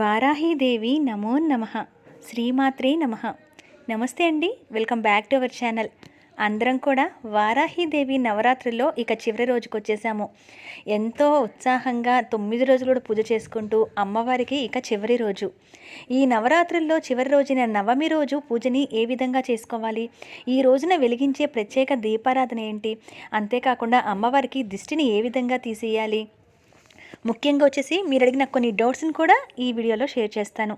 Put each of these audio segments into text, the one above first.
వారాహీదేవి నమో నమ. శ్రీమాత్రే నమ. నమస్తే అండి welcome back to our channel. అందరం కూడా వారాహీదేవి నవరాత్రిలో ఇక చివరి రోజుకి వచ్చేసాము ఎంతో ఉత్సాహంగా తొమ్మిది రోజులు కూడా పూజ చేసుకుంటూ అమ్మవారికి ఇక చివరి రోజు. ఈ నవరాత్రుల్లో చివరి రోజున నవమి రోజు పూజని ఏ విధంగా చేసుకోవాలి? ఈ రోజున వెలిగించే ప్రత్యేక దీపారాధన ఏంటి? అంతేకాకుండా అమ్మవారికి దిష్టిని ఏ విధంగా తీసేయాలి? ముఖ్యంగా వచ్చేసి మీరు అడిగిన కొన్ని డౌట్స్ని కూడా ఈ వీడియోలో షేర్ చేస్తాను.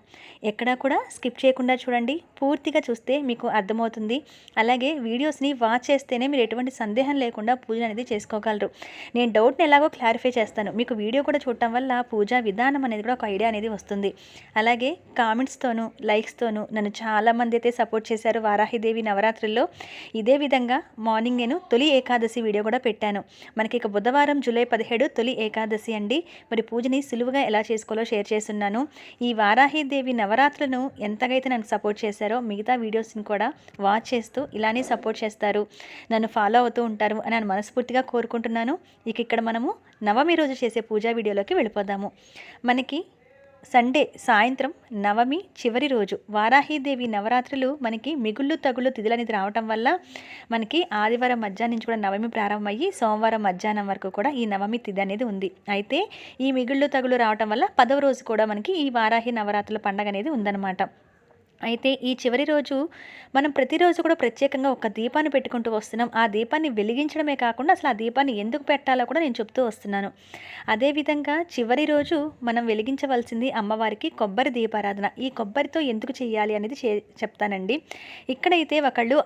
ఎక్కడా కూడా స్కిప్ చేయకుండా చూడండి. పూర్తిగా చూస్తే మీకు అర్థమవుతుంది. అలాగే వీడియోస్ని వాచ్ చేస్తేనే మీరు ఎటువంటి సందేహం లేకుండా పూజ అనేది చేసుకోగలరు. నేను డౌట్ని ఎలాగో క్లారిఫై చేస్తాను. మీకు వీడియో కూడా చూడటం వల్ల పూజా విధానం అనేది కూడా ఒక ఐడియా అనేది వస్తుంది. అలాగే కామెంట్స్తోనూ లైక్స్తోనూ నన్ను చాలామంది అయితే సపోర్ట్ చేశారు వారాహిదేవి నవరాత్రుల్లో. ఇదే విధంగా మార్నింగ్ నేను తొలి ఏకాదశి వీడియో కూడా పెట్టాను. మనకి ఇక బుధవారం జూలై పదిహేడు తొలి ఏకాదశి అండి. మరి పూజని సులువుగా ఎలా చేసుకోవాలో షేర్ చేస్తున్నాను. ఈ వారాహిదేవి నవరాత్రులను ఎంతగైతే నన్ను సపోర్ట్ చేశారో మిగతా వీడియోస్ని కూడా వాచ్ చేస్తూ ఇలానే సపోర్ట్ చేస్తారు. నన్ను ఫాలో అవుతూ ఉంటారు అని నేను మనస్ఫూర్తిగా కోరుకుంటున్నాను. ఇక ఇక్కడ మనము నవమి రోజు చేసే పూజా వీడియోలోకి వెళ్ళిపోదాము. మనకి సండే సాయంత్రం నవమి చివరి రోజు. వారాహీదేవి నవరాత్రులు మనకి మిగుళ్ళు తగులు తిథులనేది రావటం వల్ల మనకి ఆదివారం మధ్యాహ్నం నుంచి కూడా నవమి ప్రారంభమయ్యి సోమవారం మధ్యాహ్నం వరకు కూడా ఈ నవమి తిథి అనేది ఉంది. అయితే ఈ మిగుళ్ళు తగులు రావటం వల్ల పదవ రోజు కూడా మనకి ఈ వారాహి నవరాత్రుల పండగ అనేది ఉందన్నమాట. అయితే ఈ చివరి రోజు మనం ప్రతిరోజు కూడా ప్రత్యేకంగా ఒక దీపాన్ని పెట్టుకుంటూ వస్తున్నాం. ఆ దీపాన్ని వెలిగించడమే కాకుండా అసలు ఆ దీపాన్ని ఎందుకు పెట్టాలో కూడా నేను చెప్తూ వస్తున్నాను. అదేవిధంగా చివరి రోజు మనం వెలిగించవలసింది అమ్మవారికి కొబ్బరి దీపారాధన. ఈ కొబ్బరితో ఎందుకు చేయాలి అనేది చే చెప్తానండి. ఇక్కడైతే ఒకళ్ళు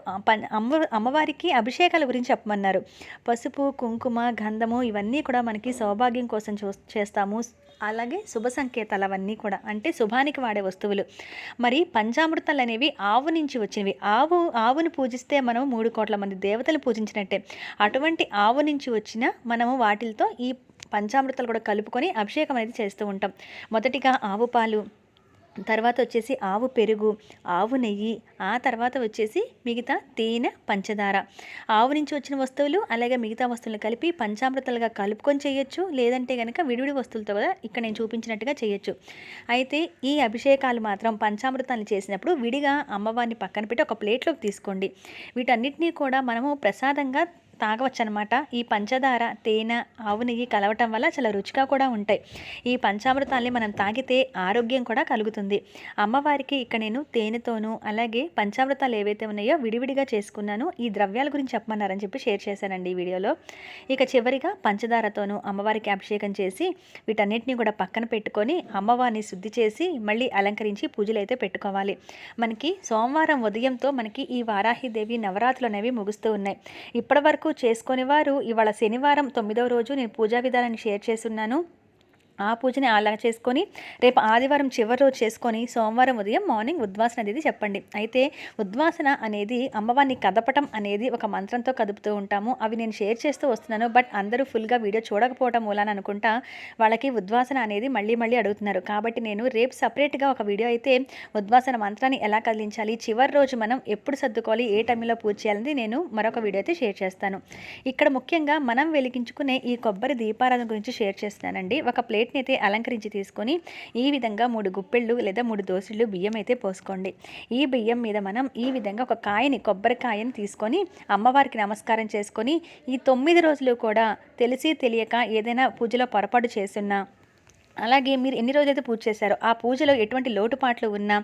అమ్మ అమ్మవారికి అభిషేకాల గురించి చెప్పమన్నారు. పసుపు కుంకుమ గంధము ఇవన్నీ కూడా మనకి సౌభాగ్యం కోసం చూ చేస్తాము. అలాగే శుభ సంకేతాలు అవన్నీ కూడా. అంటే శుభానికి వాడే వస్తువులు. మరి పంచామృతాలు అనేవి ఆవు నుంచి వచ్చినవి. ఆవు ఆవును పూజిస్తే మనం మూడు కోట్ల మంది దేవతలు పూజించినట్టే. అటువంటి ఆవు నుంచి వచ్చిన మనము వాటితో ఈ పంచామృతాలు కూడా కలుపుకొని అభిషేకం అనేది చేస్తూ ఉంటాం. మొదటిగా ఆవు పాలు తర్వాత వచ్చేసి ఆవు పెరుగు ఆవు నెయ్యి ఆ తర్వాత వచ్చేసి మిగతా తేనె పంచదార. ఆవు నుంచి వచ్చిన వస్తువులు అలాగే మిగతా వస్తువులు కలిపి పంచామృతాలుగా కలుపుకొని చేయొచ్చు. లేదంటే కనుక విడివిడి వస్తువులతో కూడా ఇక్కడ నేను చూపించినట్టుగా చేయొచ్చు. అయితే ఈ అభిషేకాలు మాత్రం పంచామృతాలు చేసినప్పుడు విడిగా అమ్మవారిని పక్కన పెట్టి ఒక ప్లేట్లోకి తీసుకోండి. వీటన్నిటినీ కూడా మనము ప్రసాదంగా తాగవచ్చనమాట ఈ పంచదార తేనె ఆవు నెయ్యి కలవటం వల్ల చాలా రుచిగా కూడా ఉంటాయి. ఈ పంచామృతాల్ని మనం తాగితే ఆరోగ్యం కూడా కలుగుతుంది. అమ్మవారికి ఇక్కడ నేను తేనెతోనూ అలాగే పంచామృతాలు ఏవైతే ఉన్నాయో విడివిడిగా చేసుకున్నాను. ఈ ద్రవ్యాల గురించి చెప్పమన్నారని చెప్పి షేర్ చేశానండి ఈ వీడియోలో. ఇక చివరిగా పంచదారతోనూ అమ్మవారికి అభిషేకం చేసి వీటన్నిటిని కూడా పక్కన పెట్టుకొని అమ్మవారిని శుద్ధి చేసి మళ్ళీ అలంకరించి పూజలు అయితే పెట్టుకోవాలి. మనకి సోమవారం ఉదయంతో మనకి ఈ వారాహిదేవి నవరాత్రులు అనేవి ముగుస్తూ ఉన్నాయి. ఇప్పటి చేసుకునేవారు. వారు ఇవాళ శనివారం తొమ్మిదవ రోజు నేను పూజా విధానాన్ని షేర్ చేస్తున్నాను. ఆ పూజని అలా చేసుకొని రేపు ఆదివారం చివరి రోజు చేసుకొని సోమవారం ఉదయం మార్నింగ్ ఉద్వాసన అనేది చెప్పండి. అయితే ఉద్వాసన అనేది అమ్మవారిని కదపటం అనేది ఒక మంత్రంతో కదుపుతూ ఉంటాము. అవి నేను షేర్ చేస్తూ వస్తున్నాను. బట్ అందరూ ఫుల్గా వీడియో చూడకపోవటం మూలాన అనుకుంటా వాళ్ళకి ఉద్వాసన అనేది మళ్ళీ మళ్ళీ అడుగుతున్నారు. కాబట్టి నేను రేపు సపరేట్గా ఒక వీడియో అయితే ఉద్వాసన మంత్రాన్ని ఎలా కదిలించాలి చివరి రోజు మనం ఎప్పుడు సర్దుకోవాలి ఏ టైంలో పూజ చేయాలని నేను మరొక వీడియో అయితే షేర్ చేస్తాను. ఇక్కడ ముఖ్యంగా మనం వెలిగించుకునే ఈ కొబ్బరి దీపారాధన గురించి షేర్ చేస్తున్నానండి. ఒక ప్లేట్ ప్లేట్ని అయితే అలంకరించి తీసుకొని ఈ విధంగా మూడు గుప్పెళ్ళు లేదా మూడు దోశలు బియ్యం అయితే పోసుకోండి. ఈ బియ్యం మీద మనం ఈ విధంగా ఒక కాయని కొబ్బరికాయని తీసుకొని అమ్మవారికి నమస్కారం చేసుకొని ఈ తొమ్మిది రోజులు కూడా తెలిసి తెలియక ఏదైనా పూజలో పొరపాటు చేస్తున్నా అలాగే మీరు ఎన్ని రోజులైతే పూజ చేశారో ఆ పూజలో ఎటువంటి లోటుపాట్లు ఉన్నా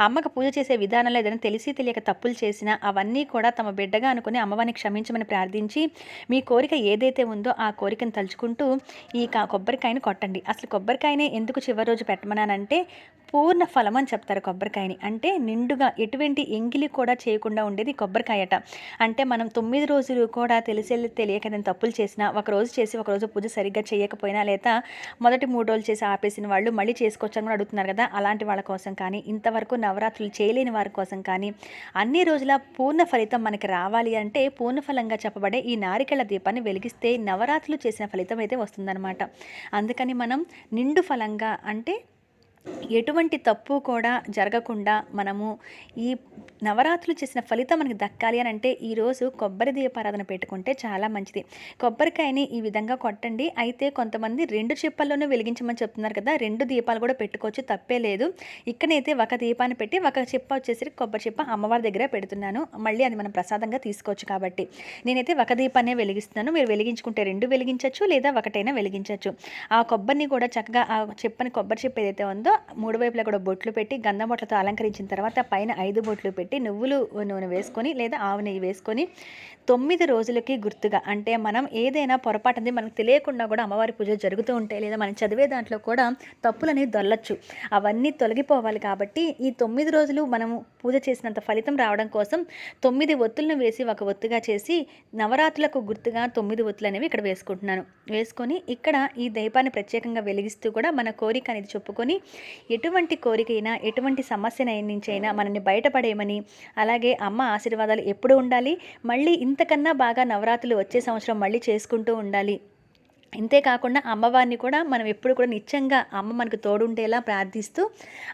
అమ్మకు పూజ చేసే విధానంలో ఏదైనా తెలిసి తెలియక తప్పులు చేసినా అవన్నీ కూడా తమ బిడ్డగా అనుకుని అమ్మవారిని క్షమించమని ప్రార్థించి మీ కోరిక ఏదైతే ఉందో ఆ కోరికను తలుచుకుంటూ ఈ కొబ్బరికాయని కొట్టండి. అసలు కొబ్బరికాయనే ఎందుకు చివరి రోజు పెట్టమన్నానంటే పూర్ణ ఫలం అని చెప్తారు కొబ్బరికాయని. అంటే నిండుగా ఎటువంటి ఎంగిలి కూడా చేయకుండా ఉండేది కొబ్బరికాయట. అంటే మనం తొమ్మిది రోజులు కూడా తెలిసి తెలియక ఏదైనా తప్పులు చేసినా ఒక రోజు చేసి ఒక రోజు పూజ సరిగ్గా చేయకపోయినా లేదా మొదటి మూడు రోజులు చేసి ఆపేసిన వాళ్ళు మళ్ళీ చేసుకోవచ్చు కూడా అడుగుతున్నారు కదా. అలాంటి వాళ్ళ కోసం కానీ ఇంతవరకు నవరాత్రులు చేయలేని వారి కోసం కానీ అన్ని రోజుల పూర్ణ ఫలితం మనకి రావాలి అంటే పూర్ణ ఫలంగా చెప్పబడే ఈ నారికల దీపాన్ని వెలిగిస్తే నవరాత్రులు చేసిన ఫలితం అయితే వస్తుందన్నమాట. అందుకని మనం నిండు ఫలంగా అంటే ఎటువంటి తప్పు కూడా జరగకుండా మనము ఈ నవరాత్రులు చేసిన ఫలితం మనకి దక్కాలి అని అంటే ఈరోజు కొబ్బరి దీపారాధన పెట్టుకుంటే చాలా మంచిది. కొబ్బరికాయని ఈ విధంగా కొట్టండి. అయితే కొంతమంది రెండు చిప్పల్లోనూ వెలిగించమని చెప్తున్నారు కదా రెండు దీపాలు కూడా పెట్టుకోవచ్చు తప్పే లేదు. ఇక్కడైతే ఒక దీపాన్ని పెట్టి ఒక చిప్ప వచ్చేసి కొబ్బరి చిప్ప అమ్మవారి దగ్గర పెడుతున్నాను. మళ్ళీ అది మనం ప్రసాదంగా తీసుకోవచ్చు కాబట్టి. నేనైతే ఒక దీపాన్నే వెలిగిస్తున్నాను. మీరు వెలిగించుకుంటే రెండు వెలిగించవచ్చు లేదా ఒకటైనా వెలిగించవచ్చు ఆ కొబ్బరిని కూడా చక్కగా ఆ చెప్పని కొబ్బరి చెప్పు ఏదైతే ఉందో మూడు వైపులా కూడా బొట్లు పెట్టి గంధం బొట్లతో అలంకరించిన తర్వాత పైన ఐదు బొట్లు పెట్టి నువ్వులు నూనె వేసుకొని లేదా ఆవు నెయ్యి వేసుకొని తొమ్మిది రోజులకి గుర్తుగా అంటే మనం ఏదైనా పొరపాటు మనకు తెలియకుండా కూడా అమ్మవారి పూజ జరుగుతూ ఉంటాయి లేదా మనం చదివే దాంట్లో కూడా తప్పులని దొల్లచ్చు అవన్నీ తొలగిపోవాలి కాబట్టి ఈ తొమ్మిది రోజులు మనము పూజ చేసినంత ఫలితం రావడం కోసం తొమ్మిది ఒత్తులను వేసి ఒక ఒత్తుగా చేసి నవరాత్రులకు గుర్తుగా తొమ్మిది ఒత్తులు అనేవి ఇక్కడ వేసుకుంటున్నాను. వేసుకొని ఇక్కడ ఈ దీపాన్ని ప్రత్యేకంగా వెలిగిస్తూ కూడా మన కోరిక అనేది చెప్పుకొని ఎటువంటి కోరికైనా ఎటువంటి సమస్య నుంచైనా మనల్ని బయటపడేయమని అలాగే అమ్మ ఆశీర్వాదాలు ఎప్పుడు ఉండాలి. మళ్ళీ ఇంతకన్నా బాగా నవరాత్రులు వచ్చే సంవత్సరం మళ్ళీ చేసుకుంటూ ఉండాలి. ఇంతేకాకుండా అమ్మవారిని కూడా మనం ఎప్పుడు కూడా నిత్యంగా అమ్మ మనకు తోడుండేలా ప్రార్థిస్తూ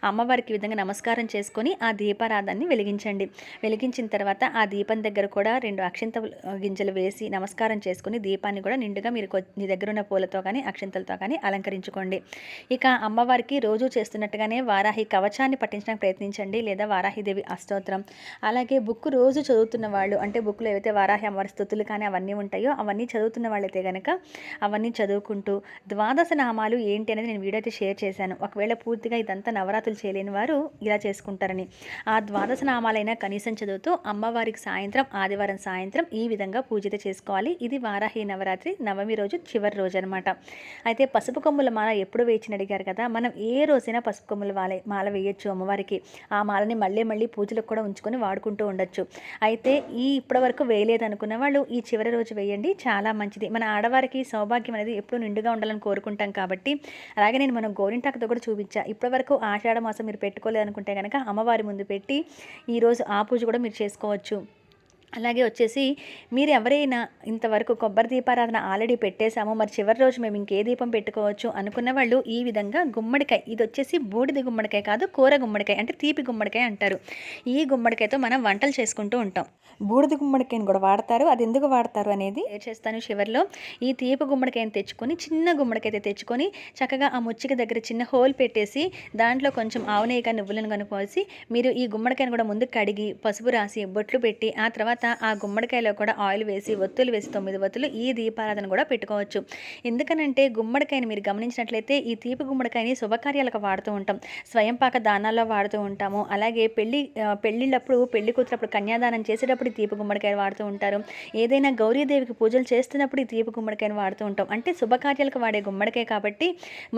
అమ్మవారికి ఈ విధంగా నమస్కారం చేసుకొని ఆ దీపారాధాన్ని వెలిగించండి. వెలిగించిన తర్వాత ఆ దీపం దగ్గర కూడా రెండు అక్షింత గింజలు వేసి నమస్కారం చేసుకుని దీపాన్ని కూడా నిండుగా మీరు మీ దగ్గర ఉన్న పూలతో కానీ అక్షింతలతో కానీ అలంకరించుకోండి. ఇక అమ్మవారికి రోజు చేస్తున్నట్టుగానే వారాహి కవచాన్ని పట్టించడానికి ప్రయత్నించండి లేదా వారాహిదేవి అష్టోత్తరం. అలాగే బుక్ రోజు చదువుతున్న వాళ్ళు అంటే బుక్లో ఏవైతే వారాహి అమ్మవారి స్థుతులు కానీ అవన్నీ ఉంటాయో అవన్నీ చదువుతున్న వాళ్ళైతే కనుక అవన్నీ చదువుకుంటూ ద్వాదశ నామాలు ఏంటి అనేది నేను వీడియో అయితే షేర్ చేశాను. ఒకవేళ పూర్తిగా ఇదంతా నవరాత్రులు చేయలేని వారు ఇలా చేసుకుంటారని. ఆ ద్వాదశ నామాలైనా కనీసం చదువుతూ అమ్మవారికి సాయంత్రం ఆదివారం సాయంత్రం ఈ విధంగా పూజిత చేసుకోవాలి. ఇది వారాహి నవరాత్రి నవమి రోజు చివరి రోజు అనమాట అయితే పసుపు కొమ్ముల మాల ఎప్పుడు వేయించిన అడిగారు కదా మనం ఏ రోజైనా పసుపు కొమ్ముల మాల మాల వేయచ్చు అమ్మవారికి. ఆ మాలని మళ్ళీ మళ్ళీ పూజలకు కూడా ఉంచుకొని వాడుకుంటూ ఉండొచ్చు. అయితే ఈ ఇప్పటి వరకు వేయలేదు అనుకున్న వాళ్ళు ఈ చివరి రోజు వేయండి చాలా మంచిది. మన ఆడవారికి సౌభాగ్యం అనేది ఎప్పుడు నిండుగా ఉండాలని కోరుకుంటాం కాబట్టి అలాగే నేను మనం గోరింటాకుతో కూడా చూపించా. ఇప్పటివరకు ఆషాఢ మాసం మీరు పెట్టుకోలేదు అనుకుంటే కనుక అమ్మవారి ముందు పెట్టి ఈరోజు ఆ పూజ కూడా మీరు చేసుకోవచ్చు. అలాగే వచ్చేసి మీరు ఎవరైనా ఇంతవరకు కొబ్బరి దీపారాధన ఆల్రెడీ పెట్టేశాము మరి చివరి రోజు మేము ఇంకే దీపం పెట్టుకోవచ్చు అనుకున్న వాళ్ళు ఈ విధంగా గుమ్మడికాయ ఇది వచ్చేసి బూడిద గుమ్మడికాయ కాదు కూర గుమ్మడికాయ అంటే తీపి గుమ్మడికాయ అంటారు. ఈ గుమ్మడికాయతో మనం వంటలు చేసుకుంటూ ఉంటాం. బూడిద గుమ్మడికాయని కూడా వాడతారు. అది ఎందుకు వాడతారు అనేది? చేస్తాను చివరిలో? ఈ తీపి గుమ్మడికాయని తెచ్చుకొని చిన్న గుమ్మడికాయ తెచ్చుకొని చక్కగా ఆ ముచ్చిక దగ్గర చిన్న హోల్ పెట్టేసి దాంట్లో కొంచెం ఆవునేయగా నువ్వులను కనుకోసి మీరు ఈ గుమ్మడికాయని కూడా ముందు కడిగి పసుపు రాసి బొట్లు పెట్టి ఆ తర్వాత తర్వాత ఆ గుమ్మడికాయలో కూడా ఆయిల్ వేసి ఒత్తులు వేసి తొమ్మిది ఒత్తులు ఈ దీపారాధన కూడా పెట్టుకోవచ్చు. ఎందుకనంటే గుమ్మడికాయని మీరు గమనించినట్లయితే ఈ తీపి గుమ్మడికాయని శుభకార్యాలకు వాడుతూ ఉంటాం. స్వయంపాక దానాల్లో వాడుతూ ఉంటాము. అలాగే పెళ్ళి పెళ్ళిళ్ళప్పుడు పెళ్ళి కూతురప్పుడు కన్యాదానం చేసేటప్పుడు తీపి గుమ్మడికాయలు వాడుతూ ఉంటారు. ఏదైనా గౌరీదేవికి పూజలు చేస్తున్నప్పుడు ఈ తీపి గుమ్మడికాయని వాడుతూ ఉంటాం. అంటే శుభకార్యాలకు వాడే గుమ్మడికాయ కాబట్టి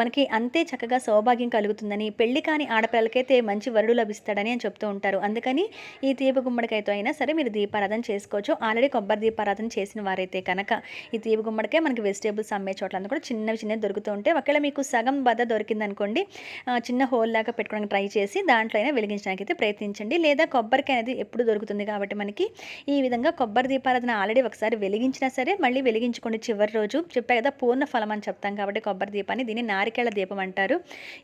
మనకి అంతే చక్కగా సౌభాగ్యం కలుగుతుందని పెళ్ళి కాని ఆడపిల్లలకైతే మంచి వరుడు లభిస్తాడని అని చెప్తూ ఉంటారు. అందుకని ఈ తీపి గుమ్మడికాయతో అయినా సరే మీరు దీపారాధన దీపారాధన చేసుకోవచ్చు. ఆల్రెడీ కొబ్బరి దీపారాధన చేసిన వారైతే కనుక ఈ తీపి గుమ్మడికే మనకి వెజిటేబుల్స్ అమ్మే చోట్ల కూడా చిన్నవి చిన్నవి దొరుకుతూ ఉంటాయి ఒకవేళ మీకు సగం బద్ద దొరికింది అనుకోండి చిన్న హోల్ లాగా పెట్టుకోవడానికి ట్రై చేసి దాంట్లో అయినా వెలిగించడానికి అయితే ప్రయత్నించండి. లేదా కొబ్బరికాయ అనేది ఎప్పుడు దొరుకుతుంది కాబట్టి మనకి ఈ విధంగా కొబ్బరి దీపారాధన ఆల్రెడీ ఒకసారి వెలిగించినా సరే మళ్ళీ వెలిగించుకోండి చివరి రోజు. చెప్పా కదా పూర్ణ ఫలం అని చెప్తాం కాబట్టి కొబ్బరి దీపాన్ని దీన్ని నారికేళ్ళ దీపం అంటారు.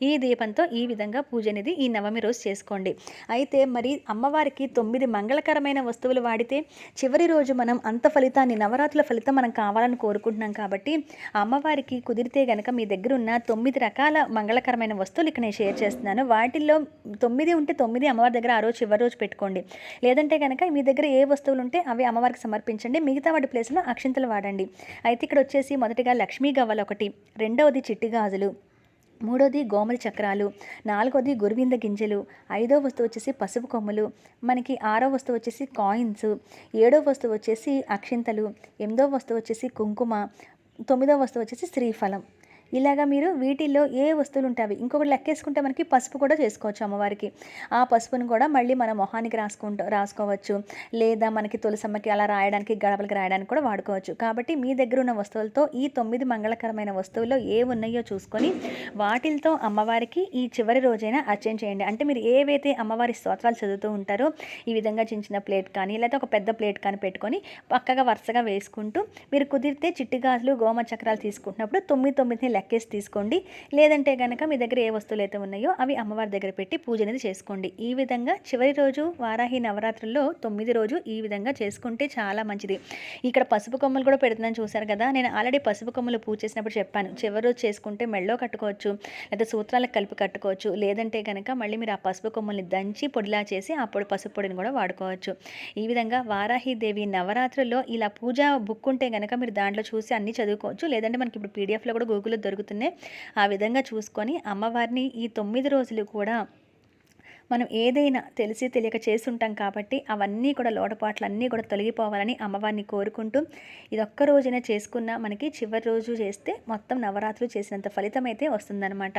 ఈ దీపంతో ఈ విధంగా పూజ అనేది ఈ నవమి రోజు చేసుకోండి. అయితే మరి అమ్మవారికి తొమ్మిది మంగళకరమైన వస్తువులు వాడితే చివరి రోజు మనం అంత ఫలితాన్ని నవరాత్రుల ఫలితం మనం కావాలని కోరుకుంటున్నాం కాబట్టి అమ్మవారికి కుదిరితే గనక మీ దగ్గర ఉన్న తొమ్మిది రకాల మంగళకరమైన వస్తువులు ఇక్కడ నేను షేర్ చేస్తున్నాను. వాటిల్లో తొమ్మిది ఉంటే తొమ్మిది అమ్మవారి దగ్గర ఆ రోజు చివరి రోజు పెట్టుకోండి. లేదంటే కనుక మీ దగ్గర ఏ వస్తువులు ఉంటే అవి అమ్మవారికి సమర్పించండి. మిగతా వాటి ప్లేస్లో అక్షింతలు వాడండి. అయితే ఇక్కడ వచ్చేసి మొదటిగా లక్ష్మీ గవ్వలు ఒకటి రెండవది చిట్టి గాజులు మూడోది గోమరి చక్రాలు నాలుగోది గురువింద గింజలు ఐదో వస్తువు వచ్చేసి పసుపు కొమ్ములు మనకి ఆరో వస్తువు వచ్చేసి కాయిన్స్ ఏడో వస్తువు వచ్చేసి అక్షింతలు ఎనిమిదో వస్తువు వచ్చేసి కుంకుమ తొమ్మిదో వస్తువు వచ్చేసి శ్రీఫలం. ఇలాగా మీరు వీటిల్లో ఏ వస్తువులు ఉంటాయి ఇంకొకటి లెక్కేసుకుంటే మనకి పసుపు కూడా చేసుకోవచ్చు అమ్మవారికి. ఆ పసుపును కూడా మళ్ళీ మన మొహానికి రాసుకుంటూ రాసుకోవచ్చు. లేదా మనకి తులసమ్మకి అలా రాయడానికి గడపలకి రాయడానికి కూడా వాడుకోవచ్చు. కాబట్టి మీ దగ్గర ఉన్న వస్తువులతో ఈ తొమ్మిది మంగళకరమైన వస్తువుల్లో ఏ ఉన్నాయో చూసుకొని వాటిలతో అమ్మవారికి ఈ చివరి రోజైనా అర్చన చేయండి. అంటే మీరు ఏవైతే అమ్మవారి స్తోత్రాలు చదువుతూ ఉంటారో ఈ విధంగా చిన్న చిన్న ప్లేట్ కానీ లేదా ఒక పెద్ద ప్లేట్ కానీ పెట్టుకొని పక్కగా వరుసగా వేసుకుంటూ మీరు కుదిరితే చిట్టి గాజులు గోమ చక్రాలు తీసుకుంటున్నప్పుడు తొమ్మిది తొమ్మిది లెక్కేసి తీసుకోండి. లేదంటే కనుక మీ దగ్గర ఏ వస్తువులు అయితే ఉన్నాయో అవి అమ్మవారి దగ్గర పెట్టి పూజ అనేది చేసుకోండి. ఈ విధంగా చివరి రోజు వారాహి నవరాత్రుల్లో తొమ్మిది రోజు ఈ విధంగా చేసుకుంటే చాలా మంచిది. ఇక్కడ పసుపు కొమ్మలు కూడా పెడుతున్నాను చూశారు కదా. నేను ఆల్రెడీ పసుపు కొమ్మలు పూజ చేసినప్పుడు చెప్పాను. చివరి రోజు చేసుకుంటే మెళ్ళో కట్టుకోవచ్చు లేదా సూత్రాలకు కలిపి కట్టుకోవచ్చు లేదంటే కనుక మళ్ళీ మీరు ఆ పసుపు కొమ్మల్ని దంచి పొడిలా చేసి ఆ పొడి పసుపు పొడిని కూడా వాడుకోవచ్చు. ఈ విధంగా వారాహిదేవి నవరాత్రుల్లో ఇలా పూజ బుక్ ఉంటే కనుక మీరు దాంట్లో చూసి అన్నీ చదువుకోవచ్చు. లేదంటే మనకి ఇప్పుడు పీడిఎఫ్లో కూడా గూగుల్లో దొరుకుతున్నాయి. ఆ విధంగా చూసుకొని అమ్మవారిని ఈ తొమ్మిది రోజులు కూడా మనం ఏదైనా తెలిసి తెలియక చేస్తుంటాం కాబట్టి అవన్నీ కూడా లోటపాట్లు అన్నీ కూడా తొలగిపోవాలని అమ్మవారిని కోరుకుంటూ ఇది ఒక్క రోజునే చేసుకున్న మనకి చివరి రోజు చేస్తే మొత్తం నవరాత్రులు చేసినంత ఫలితం అయితే వస్తుందన్నమాట.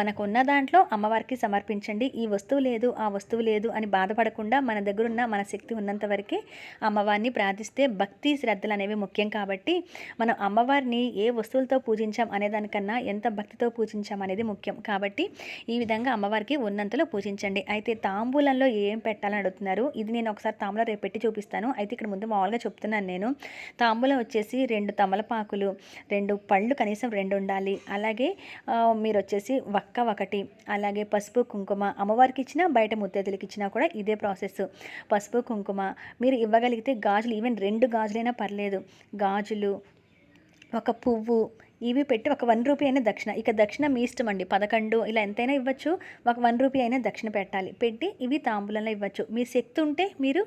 మనకు ఉన్న దాంట్లో అమ్మవారికి సమర్పించండి. ఈ వస్తువు లేదు ఆ వస్తువు లేదు అని బాధపడకుండా మన దగ్గరున్న మన శక్తి ఉన్నంత వరకే అమ్మవారిని ప్రార్థిస్తే భక్తి శ్రద్ధలు అనేవి ముఖ్యం కాబట్టి మనం అమ్మవారిని ఏ వస్తువులతో పూజించాం అనేదానికన్నా ఎంత భక్తితో పూజించాం అనేది ముఖ్యం. కాబట్టి ఈ విధంగా అమ్మవారికి ఉన్నంతలో పూజించండి. అయితే తాంబూలంలో ఏం పెట్టాలని అడుగుతున్నారు? ఇది నేను ఒకసారి తాంబూలం రేపు పెట్టి చూపిస్తాను. అయితే ఇక్కడ ముందు మామూలుగా చెప్తున్నాను నేను. తాంబూలం వచ్చేసి రెండు తమలపాకులు రెండు పళ్ళు కనీసం రెండు ఉండాలి. అలాగే మీరు వచ్చేసి వక్క ఒకటి అలాగే పసుపు కుంకుమ అమ్మవారికి ఇచ్చినా బయట ముత్తైదులకి ఇచ్చినా కూడా ఇదే ప్రాసెస్. పసుపు కుంకుమ మీరు ఇవ్వగలిగితే గాజులు ఈవెన్ రెండు గాజులైనా పర్లేదు. గాజులు ఒక పువ్వు ఇవి పెట్టి ఒక వన్ రూపీ అయినా దక్షిణ. ఇక దక్షిణ మీ ఇష్టం అండి. పదకొండు ఇలా ఎంతైనా ఇవ్వచ్చు. ఒక వన్ రూపీ అయినా దక్షిణ పెట్టాలి. పెట్టి ఇవి తాంబూలంలో ఇవ్వచ్చు. మీ శక్తి ఉంటే మీరు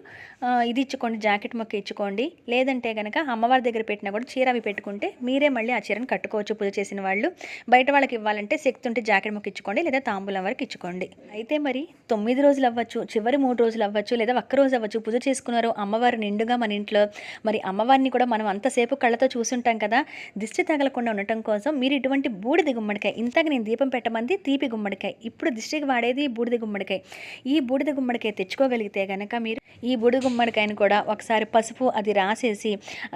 ఇది ఇచ్చుకోండి జాకెట్ మొక్క ఇచ్చుకోండి. లేదంటే కనుక అమ్మవారి దగ్గర పెట్టినా కూడా చీర అవి పెట్టుకుంటే మీరే మళ్ళీ ఆ చీరను కట్టుకోవచ్చు పూజ చేసిన వాళ్ళు. బయట వాళ్ళకి ఇవ్వాలంటే శక్తి ఉంటే జాకెట్ మొక్క ఇచ్చుకోండి లేదా తాంబూలం వరకు ఇచ్చుకోండి. అయితే మరి తొమ్మిది రోజులు అవ్వచ్చు చివరి మూడు రోజులు అవ్వచ్చు లేదా ఒక్క రోజు అవ్వచ్చు పూజ చేసుకున్నారు అమ్మవారు నిండుగా మన ఇంట్లో. మరి అమ్మవారిని కూడా మనం అంతసేపు కళ్ళతో చూసుంటాం కదా. దిష్టి తగలకుండా ఉండటం కోసం మీరు ఇటువంటి బూడిద గుమ్మడికాయ ఇంతకు నేను దీపం పెట్టమంది తీపి గుమ్మడికాయ ఇప్పుడు దిష్టికి వాడేది బూడిద గుమ్మడికాయ. ఈ బూడిద గుమ్మడికాయ తెచ్చుకోగలిగితే కనుక మీరు ఈ బూడిద గుమ్మడికాయను కూడా ఒకసారి పసుపు అది రాసేసి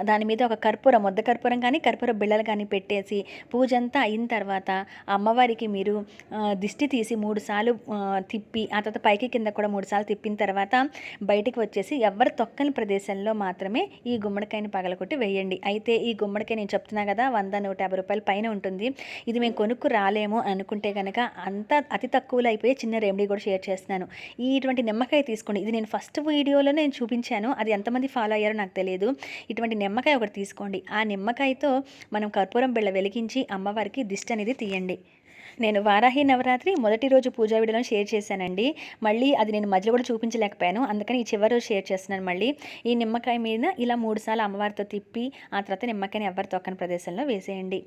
దాని మీద ఒక కర్పూర ముద్ద కర్పూరం కానీ కర్పూర బిళ్ళలు కానీ పెట్టేసి పూజ అంతా అయిన తర్వాత అమ్మవారికి మీరు దిష్టి తీసి మూడు సార్లు తిప్పి ఆ తర్వాత పైకి కింద కూడా మూడు సార్లు తిప్పిన తర్వాత బయటికి వచ్చేసి ఎవరు తొక్కని ప్రదేశంలో మాత్రమే ఈ గుమ్మడికాయని పగలగొట్టి వేయండి. అయితే ఈ గుమ్మడికాయ నేను చెప్తున్నా కదా వంద నూట యాభై రూపాయల పైన ఉంటుంది. ఇది మేము కొనుక్కు రాలేము అనుకుంటే కనుక అంత అతి తక్కువలో అయిపోయి చిన్న రెమెడీ కూడా షేర్ చేస్తున్నాను. ఈ ఇటువంటి నిమ్మకాయ తీసుకోండి. ఇది నేను ఫస్ట్ వీడియోలో నేను చూపించాను. అది ఎంతమంది ఫాలో అయ్యారో నాకు తెలియదు. ఇటువంటి నిమ్మకాయ ఒకటి తీసుకోండి. ఆ నిమ్మకాయతో మనం కర్పూరం బిళ్ళ వెలిగించి అమ్మవారికి దిష్టి అనేది తీయండి. నేను వారాహి నవరాత్రి మొదటి రోజు పూజా వీడియోలో షేర్ చేశానండి. మళ్ళీ అది నేను మధ్యలో కూడా చూపించలేకపోయాను. అందుకని ఈ చివరి రోజు షేర్ చేస్తున్నాను మళ్ళీ. ఈ నిమ్మకాయ మీద ఇలా మూడుసార్లు అమ్మవారితో తిప్పి ఆ తర్వాత నిమ్మకాయని ఎవరి తొక్కని ప్రదేశంలో వేసేయండి.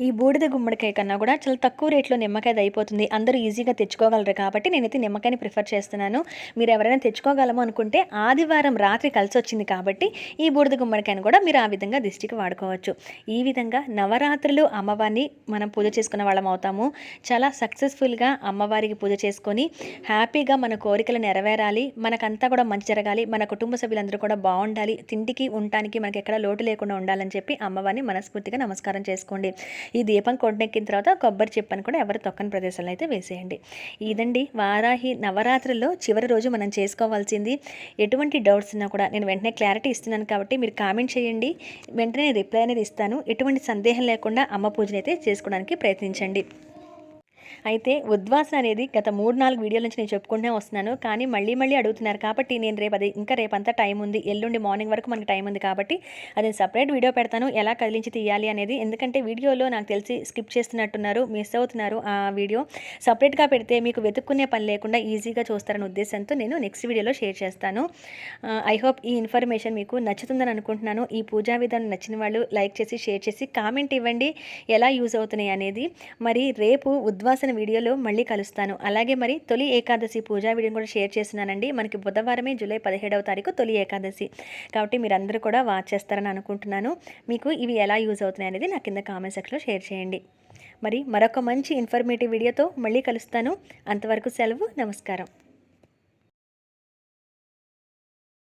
ఈ బూడిద గుమ్మడికాయ కన్నా కూడా చాలా తక్కువ రేట్లో నిమ్మకాయ అయిపోతుంది అందరూ ఈజీగా తెచ్చుకోగలరు కాబట్టి నేనైతే నిమ్మకాయని ప్రిఫర్ చేస్తున్నాను. మీరు ఎవరైనా తెచ్చుకోగలము అనుకుంటే ఆదివారం రాత్రి కలిసి వచ్చింది కాబట్టి ఈ బూడిద గుమ్మడికాయను కూడా మీరు ఆ విధంగా దిష్టికి వాడుకోవచ్చు. ఈ విధంగా నవరాత్రులు అమ్మవారిని మనం పూజ చేసుకున్న వాళ్ళం అవుతాము. చాలా సక్సెస్ఫుల్గా అమ్మవారికి పూజ చేసుకొని హ్యాపీగా మన కోరికలు నెరవేరాలి. మనకంతా కూడా మంచి జరగాలి. మన కుటుంబ సభ్యులందరూ కూడా బాగుండాలి. తిండికి ఉండటానికి మనకి ఎక్కడ లోటు లేకుండా ఉండాలని చెప్పి అమ్మవారిని మనస్ఫూర్తిగా నమస్కారం చేసుకోండి. ఈ దీపం కొండెక్కిన తర్వాత కొబ్బరి చెప్పని కూడా ఎవరు తొక్కని ప్రదేశంలో అయితే వేసేయండి. ఇదండి వారాహి నవరాత్రుల్లో చివరి రోజు మనం చేసుకోవాల్సింది. ఎటువంటి డౌట్స్ ఉన్నా కూడా నేను వెంటనే క్లారిటీ ఇస్తున్నాను కాబట్టి మీరు కామెంట్ చేయండి. వెంటనే రిప్లై అనేది ఇస్తాను. ఎటువంటి సందేహం లేకుండా అమ్మ పూజనైతే అయితే చేసుకోవడానికి ప్రయత్నించండి. అయితే ఉద్వాసన అనేది గత మూడు నాలుగు వీడియోల నుంచి నేను చెప్పుకుంటూనే వస్తున్నాను. కానీ మళ్ళీ మళ్ళీ అడుగుతున్నారు కాబట్టి నేను రేపు అది ఇంకా రేపంతా టైం ఉంది. ఎల్లుండి మార్నింగ్ వరకు మనకి టైం ఉంది కాబట్టి అది సపరేట్ వీడియో పెడతాను. ఎలా కదిలించి తీయాలి అనేది ఎందుకంటే వీడియోలో నాకు తెలిసి స్కిప్ చేస్తున్నట్టున్నారు మిస్ అవుతున్నారు ఆ వీడియో. సపరేట్గా పెడితే మీకు వెతుక్కునే పని లేకుండా ఈజీగా చూస్తారనే ఉద్దేశంతో నేను నెక్స్ట్ వీడియోలో షేర్ చేస్తాను. ఐ హోప్ ఈ ఇన్ఫర్మేషన్ మీకు నచ్చుతుందని అనుకుంటున్నాను. ఈ పూజా విధానం నచ్చిన వాళ్ళు లైక్ చేసి షేర్ చేసి కామెంట్ ఇవ్వండి. ఎలా యూజ్ అవుతున్నాయి అనేది. మరి రేపు ఉపవాసన వీడియోలో మళ్ళీ కలుస్తాను. అలాగే మరి తొలి ఏకాదశి పూజా వీడియోని కూడా షేర్ చేస్తున్నానండి. మనకి బుధవారమే జూలై పదిహేడవ తారీఖు తొలి ఏకాదశి. కాబట్టి మీరందరూ కూడా వాచ్ చేస్తారని అనుకుంటున్నాను. మీకు ఇవి ఎలా యూజ్ అవుతున్నాయి అనేది నా కింద కామెంట్ సెక్షన్లో షేర్ చేయండి. మరి మరొక మంచి ఇన్ఫర్మేటివ్ వీడియోతో మళ్ళీ కలుస్తాను. అంతవరకు సెలవు నమస్కారం.